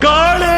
காளே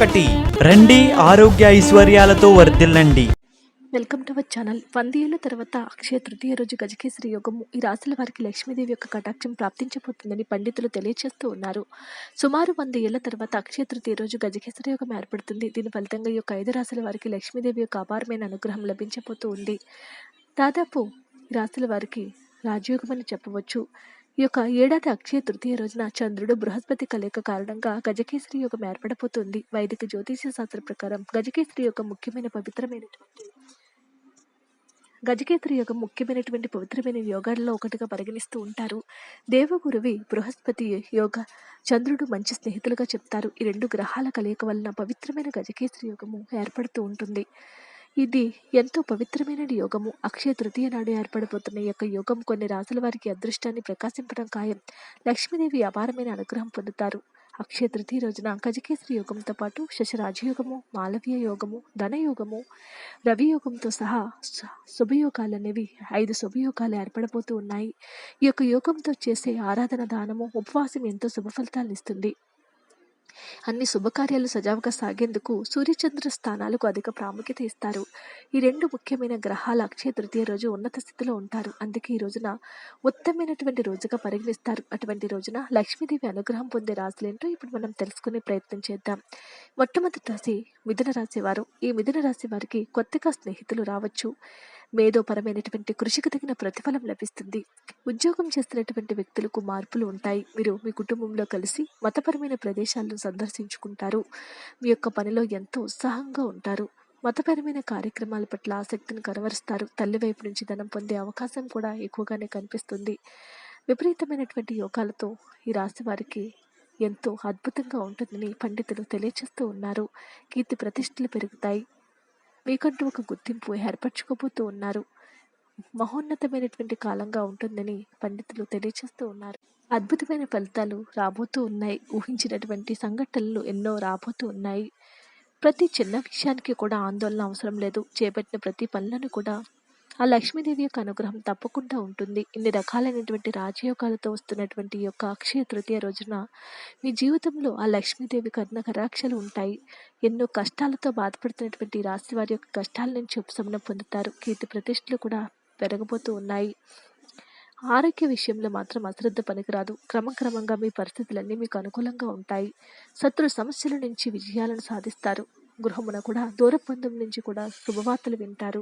ఒకటి. రండి ఆరోగ్య ఐశ్వర్యాలతో వర్ధిల్లండి. Welcome to our channel. వంద ఏళ్ళ తర్వాత అక్షయ తృతీయ రోజు గజకేసరి యోగము. ఈ రాశుల వారికి లక్ష్మీదేవి యొక్క కటాక్షం ప్రాప్తించబోతుందని పండితులు తెలియజేస్తూ ఉన్నారు. సుమారు వంద ఏళ్ళ తర్వాత అక్షయ తృతీయ రోజు గజకేసరి యోగం ఏర్పడుతుంది. దీని ఫలితంగా ఈ యొక్క ఐదు రాశుల వారికి లక్ష్మీదేవి యొక్క అపారమైన అనుగ్రహం లభించబోతూ ఉంది. దాదాపు ఈ రాశుల వారికి రాజయోగం అని చెప్పవచ్చు. ఈ యొక్క ఏడాది అక్షయ తృతీయ రోజున చంద్రుడు బృహస్పతి కలయిక కారణంగా గజకేసరి యోగం ఏర్పడబోతుంది. వైదిక జ్యోతిష శాస్త్ర ప్రకారం గజకేసరి యొక్క ముఖ్యమైన పవిత్రమైనటువంటి గజకేతరి యొక్క ముఖ్యమైనటువంటి పవిత్రమైన యోగాలలో ఒకటిగా పరిగణిస్తూ ఉంటారు. దేవగురువి బృహస్పతి యోగ చంద్రుడు మంచి స్నేహితులుగా చెప్తారు. ఈ రెండు గ్రహాల కలయిక వలన పవిత్రమైన గజకేసరి యోగము ఏర్పడుతూ ఉంటుంది. ఇది ఎంతో పవిత్రమైన యోగము. అక్షయ తృతీయ నాడు ఏర్పడబోతున్న ఈ యొక్క యోగం కొన్ని రాసుల వారికి అదృష్టాన్ని ప్రకాశింపడం ఖాయం. లక్ష్మీదేవి అపారమైన అనుగ్రహం పొందుతారు. అక్షయ తృతీయ రోజున గజకేశ్వరి యోగంతో పాటు శశరాజయోగము మాలవీయ యోగము ధనయోగము రవియోగంతో సహా శుభయోగాలు అనేవి ఐదు శుభయోగాలు ఏర్పడబోతూ ఉన్నాయి. ఈ యొక్క యోగంతో చేసే ఆరాధన దానము ఉపవాసం ఎంతో శుభ ఫలితాలను ఇస్తుంది. అన్ని శుభకార్యాలు సజావుగా సాగేందుకు సూర్యచంద్ర స్థానాలకు అధిక ప్రాముఖ్యత ఇస్తారు. ఈ రెండు ముఖ్యమైన గ్రహాల అక్షయ తృతీయ రోజు ఉన్నత స్థితిలో ఉంటారు. అందుకే ఈ రోజున ఉత్తమమైనటువంటి రోజుగా పరిగణిస్తారు. అటువంటి రోజున లక్ష్మీదేవి అనుగ్రహం పొందే రాశులేంటో ఇప్పుడు మనం తెలుసుకునే ప్రయత్నం చేద్దాం. మొట్టమొదటి రాశి మిథున రాశివారు ఈ మిథున రాశి వారికి కొత్తగా స్నేహితులు రావచ్చు. మేధోపరమైనటువంటి కృషికి తగిన ప్రతిఫలం లభిస్తుంది. ఉద్యోగం చేస్తున్నటువంటి వ్యక్తులకు మార్పులు ఉంటాయి. మీరు మీ కుటుంబంలో కలిసి మతపరమైన ప్రదేశాలను సందర్శించుకుంటారు. మీ యొక్క పనిలో ఎంతో ఉత్సాహంగా ఉంటారు. మతపరమైన కార్యక్రమాల పట్ల ఆసక్తిని కనవరుస్తారు. తల్లి వైపు నుంచి ధనం పొందే అవకాశం కూడా ఎక్కువగానే కనిపిస్తుంది. విపరీతమైనటువంటి యోగాలతో ఈ రాశి వారికి ఎంతో అద్భుతంగా ఉంటుందని పండితులు తెలియచేస్తూ ఉన్నారు. కీర్తి ప్రతిష్టలు పెరుగుతాయి. మీకంటూ ఒక గుర్తింపు ఏర్పరచుకోబోతూ ఉన్నారు. మహోన్నతమైనటువంటి కాలంగా ఉంటుందని పండితులు తెలియచేస్తూ ఉన్నారు. అద్భుతమైన ఫలితాలు రాబోతూ ఉన్నాయి. ఊహించినటువంటి సంఘటనలు ఎన్నో రాబోతూ ఉన్నాయి. ప్రతి చిన్న విషయానికి కూడా ఆందోళన అవసరం లేదు. చేపట్టిన ప్రతి పనులను కూడా ఆ లక్ష్మీదేవి యొక్క అనుగ్రహం తప్పకుండా ఉంటుంది. ఇన్ని రకాలైనటువంటి రాజయోగాలతో వస్తున్నటువంటి ఈ యొక్క అక్షయ తృతీయ రోజున మీ జీవితంలో ఆ లక్ష్మీదేవి కరుణ కరాక్షలు ఉంటాయి. ఎన్నో కష్టాలతో బాధపడుతున్నటువంటి రాశి వారి యొక్క కష్టాల నుంచి ఉపశమనం పొందుతారు. కీర్తి ప్రతిష్టలు కూడా పెరగబోతూ ఉన్నాయి. ఆరోగ్య విషయంలో మాత్రం అశ్రద్ధ పనికిరాదు. క్రమక్రమంగా మీ పరిస్థితులన్నీ మీకు అనుకూలంగా ఉంటాయి. శత్రు సమస్యల నుంచి విజయాలను సాధిస్తారు. గృహమున కూడా దూరబంధం నుంచి కూడా శుభవార్తలు వింటారు.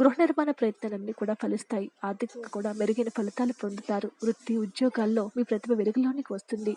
గృహ నిర్మాణ ప్రయత్నాలన్నీ కూడా ఫలిస్తాయి. ఆర్థికంగా కూడా మెరుగైన ఫలితాలు పొందుతారు. వృత్తి ఉద్యోగాల్లో మీ ప్రతిభ వెలుగులోనికి వస్తుంది.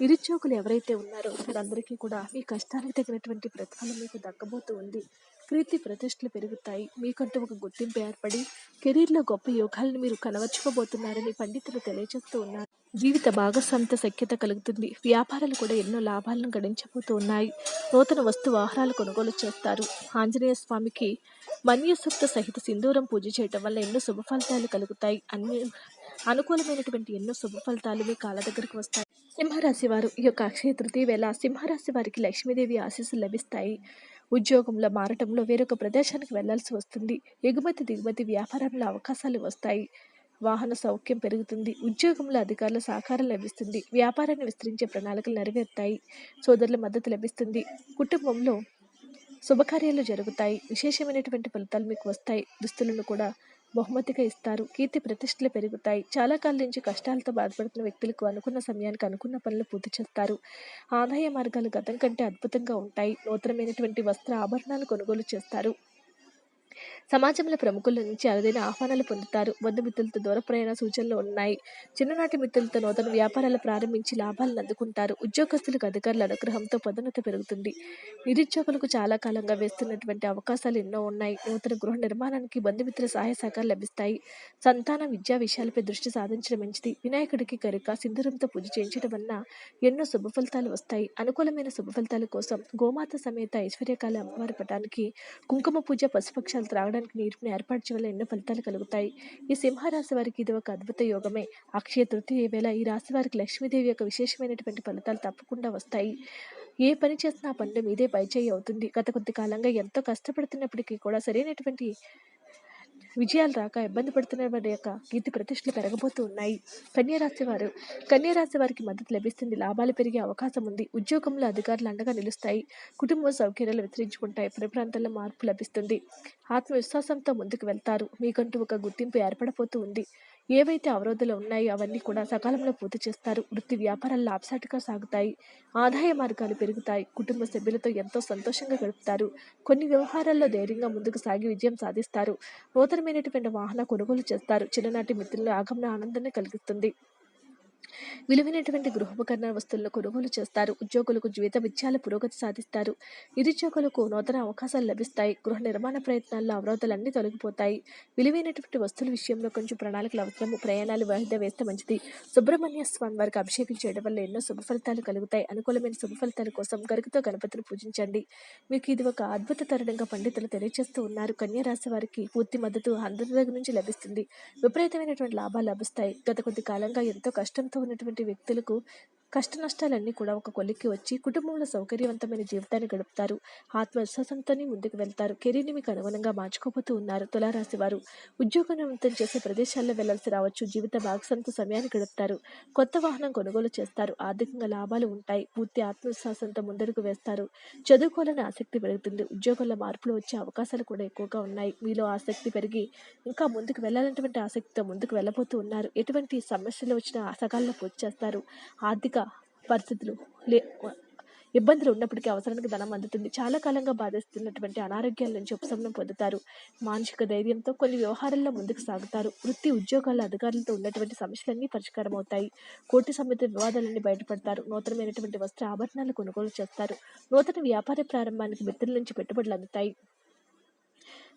నిరుద్యోగులు ఎవరైతే ఉన్నారో వారందరికీ కూడా మీ కష్టానికి తగినటువంటి ప్రతిఫలం మీకు దక్కబోతూ ఉంది. కీర్తి ప్రతిష్టలు పెరుగుతాయి. మీకంటూ ఒక గుర్తింపు ఏర్పడి కెరీర్లో గొప్ప యోగాలను మీరు కనవర్చుకోబోతున్నారని పండితులు తెలియజేస్తూ ఉన్నారు. జీవిత భాగస్వంత సఖ్యత కలుగుతుంది. వ్యాపారాలు కూడా ఎన్నో లాభాలను గడించబోతూ ఉన్నాయి. నూతన వస్తు వాహనాలు కొనుగోలు చేస్తారు. ఆంజనేయ స్వామికి మన్యసూక్త సహిత సింధూరం పూజ చేయటం వల్ల ఎన్నో శుభ ఫలితాలు కలుగుతాయి. అన్ని అనుకూలమైనటువంటి ఎన్నో శుభ ఫలితాలు మీ కాళ్ళ దగ్గరకు వస్తాయి. సింహరాశి వారు ఈ యొక్క అక్షయ తృతీయ వేళ సింహరాశి వారికి లక్ష్మీదేవి ఆశీస్సులు లభిస్తాయి. ఉద్యోగంలో మారటంలో వేరొక ప్రదేశానికి వెళ్ళాల్సి వస్తుంది. ఎగుమతి దిగుమతి వ్యాపారంలో అవకాశాలు వస్తాయి. వాహన సౌఖ్యం పెరుగుతుంది. ఉద్యోగంలో అధికారుల సహకారం లభిస్తుంది. వ్యాపారాన్ని విస్తరించే ప్రణాళికలు నెరవేరుతాయి. సోదరుల మద్దతు లభిస్తుంది. కుటుంబంలో శుభకార్యాలు జరుగుతాయి. విశేషమైనటువంటి ఫలితాలు మీకు వస్తాయి. దుస్తులను కూడా బహుమతిగా ఇస్తారు. కీర్తి ప్రతిష్టలు పెరుగుతాయి. చాలా కాలం నుంచి కష్టాలతో బాధపడుతున్న వ్యక్తులకు అనుకున్న సమయానికి అనుకున్న పనులు పూర్తి చేస్తారు. ఆదాయ మార్గాలు గతం కంటే అద్భుతంగా ఉంటాయి. నూతనమైనటువంటి వస్త్ర ఆభరణాలు కొనుగోలు చేస్తారు. సమాజంలో ప్రముఖుల నుంచి అరుదైన ఆహ్వానాలు పొందుతారు. బంధుమిత్రులతో దూర ప్రయాణ సూచనలు ఉన్నాయి. చిన్ననాటి మిత్రులతో నూతన వ్యాపారాలు ప్రారంభించి లాభాలను అందుకుంటారు. ఉద్యోగస్తులకు అధికారుల అనుగ్రహంతో పదోన్నత పెరుగుతుంది. నిరుద్యోగులకు చాలా కాలంగా వేస్తున్నటువంటి అవకాశాలు ఎన్నో ఉన్నాయి. నూతన గృహ నిర్మాణానికి బంధుమిత్రుల సహాయ సహకారాలు లభిస్తాయి. సంతానం విద్యా విషయాలపై దృష్టి సాధించడం మంచిది. వినాయకుడికి కరిక సింధూరంతో పూజ చేయించడం వలన ఎన్నో శుభ ఫలితాలు వస్తాయి. అనుకూలమైన శుభ ఫలితాల కోసం గోమాత సమేత ఐశ్వర్యకాల అమ్మవారి పటానికి కుంకుమ పూజ పశుపక్షాలు త్రాగడానికి నీటిని ఏర్పాటు చేయడం ఎన్నో ఫలితాలు కలుగుతాయి. ఈ సింహరాశి వారికి ఇది ఒక అద్భుత యోగమే. అక్షయ తృతీయ వేళ ఈ రాశి వారికి లక్ష్మీదేవి యొక్క విశేషమైనటువంటి ఫలితాలు తప్పకుండా వస్తాయి. ఏ పని చేసినా ఆ పనిలో మీదే పైచేయి అవుతుంది. గత కొద్ది కాలంగా ఎంతో కష్టపడుతున్నప్పటికీ కూడా సరైనటువంటి విజయాలు రాక ఇబ్బంది పడుతున్న వారి యొక్క కీర్తి ప్రతిష్టలు పెరగబోతూ ఉన్నాయి. కన్యరాశి వారు కన్యరాశి వారికి మద్దతు లభిస్తుంది. లాభాలు పెరిగే అవకాశం ఉంది. ఉద్యోగంలో అధికారులు అండగా నిలుస్తాయి. కుటుంబ సౌకర్యాలు విస్తరించుకుంటాయి. పని ప్రాంతాల్లో మార్పు లభిస్తుంది. ఆత్మవిశ్వాసంతో ముందుకు వెళ్తారు. మీకంటూ ఒక గుర్తింపు ఏర్పడబోతూ ఉంది. ఏవైతే అవరోధాలు ఉన్నాయో అవన్నీ కూడా సకాలంలో పూర్తి చేస్తారు. వృత్తి వ్యాపారాలు లాభసాటిగా సాగుతాయి. ఆదాయ మార్గాలు పెరుగుతాయి. కుటుంబ సభ్యులతో ఎంతో సంతోషంగా గడుపుతారు. కొన్ని వ్యవహారాల్లో ధైర్యంగా ముందుకు సాగి విజయం సాధిస్తారు. నూతనమైనటువంటి వాహన కొనుగోలు చేస్తారు. చిన్ననాటి మిత్రుల ఆగమన ఆనందాన్ని కలిగిస్తుంది. విలువైనటువంటి గృహోపకరణ వస్తువులను కొనుగోలు చేస్తారు. ఉద్యోగులకు జీవిత విద్యాల పురోగతి సాధిస్తారు. నిరుద్యోగులకు నూతన అవకాశాలు లభిస్తాయి. గృహ నిర్మాణ ప్రయత్నాల్లో అవరోధాలన్నీ తొలగిపోతాయి. విలువైనటువంటి వస్తువుల విషయంలో కొంచెం ప్రణాళికలు అవసరము. ప్రయాణాలు వాయిదా వేస్తే మంచిది. సుబ్రహ్మణ్య స్వామి వారికి అభిషేకం చేయడం వల్ల ఎన్నో శుభ ఫలితాలు కలుగుతాయి. అనుకూలమైన శుభ ఫలితాల కోసం గరుకుతో గణపతిని పూజించండి. మీకు ఇది ఒక అద్భుత తరుణంగా పండితులు తెలియజేస్తూ ఉన్నారు. కన్యా రాశి వారికి పూర్తి మద్దతు అందరి దగ్గర నుంచి లభిస్తుంది. విపరీతమైనటువంటి లాభాలు లభిస్తాయి. గత కొద్ది కాలంగా ఎంతో కష్టంతో ఉన్నటువంటి వ్యక్తులకు కష్ట నష్టాలన్నీ కూడా ఒక కొలిక్కి వచ్చి కుటుంబంలో సౌకర్యవంతమైన జీవితాన్ని గడుపుతారు. ఆత్మవిశ్వాసంతోనే ముందుకు వెళ్తారు. కెరీర్ని మీకు అనుగుణంగా మార్చుకోబోతూ ఉన్నారు తులారాశి వారు. ఉద్యోగవంతం చేసే ప్రదేశాల్లో వెళ్ళాల్సి రావచ్చు. జీవిత భాగస్వామితో సమయాన్ని గడుపుతారు. కొత్త వాహనం కొనుగోలు చేస్తారు. ఆర్థికంగా లాభాలు ఉంటాయి. పూర్తి ఆత్మవిశ్వాసంతో ముందడుగు వేస్తారు. చదువుకోవాలని ఆసక్తి పెరుగుతుంది. ఉద్యోగంలో మార్పులు వచ్చే అవకాశాలు కూడా ఎక్కువగా ఉన్నాయి. మీలో ఆసక్తి పెరిగి ఇంకా ముందుకు వెళ్ళాలన్నటువంటి ఆసక్తితో ముందుకు వెళ్ళబోతూ ఉన్నారు. ఎటువంటి సమస్యలు వచ్చినా సకాలంలో పూర్తి చేస్తారు. ఆర్థిక పరిస్థితులు లే ఇబ్బందులు ఉన్నప్పటికీ అవసరానికి ధనం అందుతుంది. చాలా కాలంగా బాధిస్తున్నటువంటి అనారోగ్యాల నుంచి ఉపశమనం పొందుతారు. మానసిక ధైర్యంతో కొన్ని వ్యవహారాల్లో ముందుకు సాగుతారు. వృత్తి ఉద్యోగాల అధికారులతో ఉన్నటువంటి సమస్యలన్నీ పరిష్కారం అవుతాయి కోర్టు సంబంధిత వివాదాలన్నీ బయటపడతారు. నూతనమైనటువంటి వస్త్ర ఆభరణాలు కొనుగోలు చేస్తారు. నూతన వ్యాపార ప్రారంభానికి మిత్రుల నుంచి పెట్టుబడులు అందుతాయి.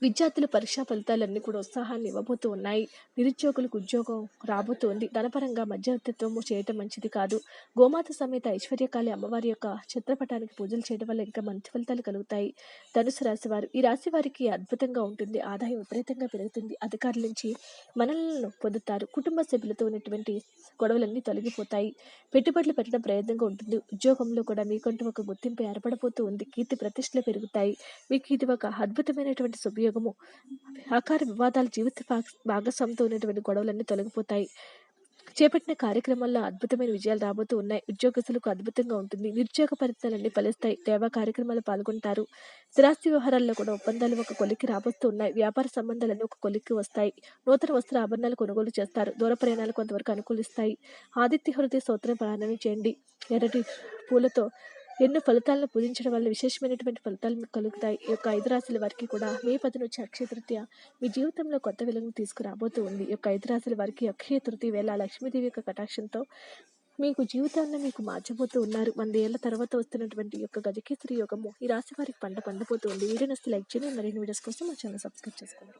విద్యార్థుల పరీక్షా ఫలితాలన్నీ కూడా ఉత్సాహాన్ని ఇవ్వబోతూ ఉన్నాయి. నిరుద్యోగులకు ఉద్యోగం రాబోతోంది. ధనపరంగా మధ్యవర్తిత్వము చేయటం మంచిది కాదు. గోమాత సమేత ఐశ్వర్యకాళి అమ్మవారి యొక్క చిత్రపటానికి పూజలు చేయడం వల్ల ఇంకా మంచి ఫలితాలు కలుగుతాయి. ధనుసు రాశి వారు ఈ రాశి వారికి అద్భుతంగా ఉంటుంది. ఆదాయం విపరీతంగా పెరుగుతుంది. అధికారుల నుంచి మనలను పొందుతారు. కుటుంబ సభ్యులతో ఉన్నటువంటి గొడవలన్నీ తొలగిపోతాయి. పెట్టుబడులు పెట్టడం ప్రయత్నంగా ఉంటుంది. ఉద్యోగంలో కూడా మీకంటూ ఒక గుర్తింపు ఏర్పడబోతూ ఉంది. కీర్తి ప్రతిష్టలు పెరుగుతాయి. మీకు ఇది ఒక అద్భుతమైనటువంటి ఉపయోగము. ఆకార వివాదాలు జీవిత భాగస్వామితో ఉన్నటువంటి గొడవలన్నీ తొలగిపోతాయి. చేపట్టిన కార్యక్రమాల్లో అద్భుతమైన విజయాలు రాబోతూ ఉన్నాయి. ఉద్యోగస్తులకు అద్భుతంగా ఉంటుంది. నిరుద్యోగ ఫలితాలన్నీ ఫలిస్తాయి. సేవా కార్యక్రమాలు పాల్గొంటారు. స్థిరాస్తి వ్యవహారాల్లో కూడా ఒప్పందాలు ఒక కొలిక్కి రాబోతూ ఉన్నాయి. వ్యాపార సంబంధాలన్నీ ఒక కొలిక్కి వస్తాయి. నూతన వస్త్ర ఆభరణాలు కొనుగోలు చేస్తారు. దూర ప్రయాణాలు కొంతవరకు అనుకూలిస్తాయి. ఆదిత్య హృదయ స్తోత్రం ప్రారంభం చేయండి ఎర్రటి పూలతో ఎన్నో ఫలితాలను పూజించడం వల్ల విశేషమైనటువంటి ఫలితాలు మీకు కలుగుతాయి. ఈ యొక్క ఐదు రాశుల వారికి కూడా మే పది నుంచి అక్షయ తృతీయ మీ జీవితంలో కొత్త వెలుగును తీసుకురాబోతూ ఉంది. ఈ యొక్క ఐదు రాశుల వారికి అక్షయ తృతీయ వేళ లక్ష్మీదేవి యొక్క కటాక్షంతో మీకు జీవితాన్ని మీకు మార్చబోతూ ఉన్నారు. వంద ఏళ్ళ తర్వాత వస్తున్నటువంటి యొక్క గజకేసరి యోగము ఈ రాశి వారికి పంట పండబోతుంది వీడియో నస్తే లైక్ చేయండి. మరిన్ని వీడియోస్ కోసం మా ఛానల్ సబ్స్క్రైబ్ చేసుకోండి.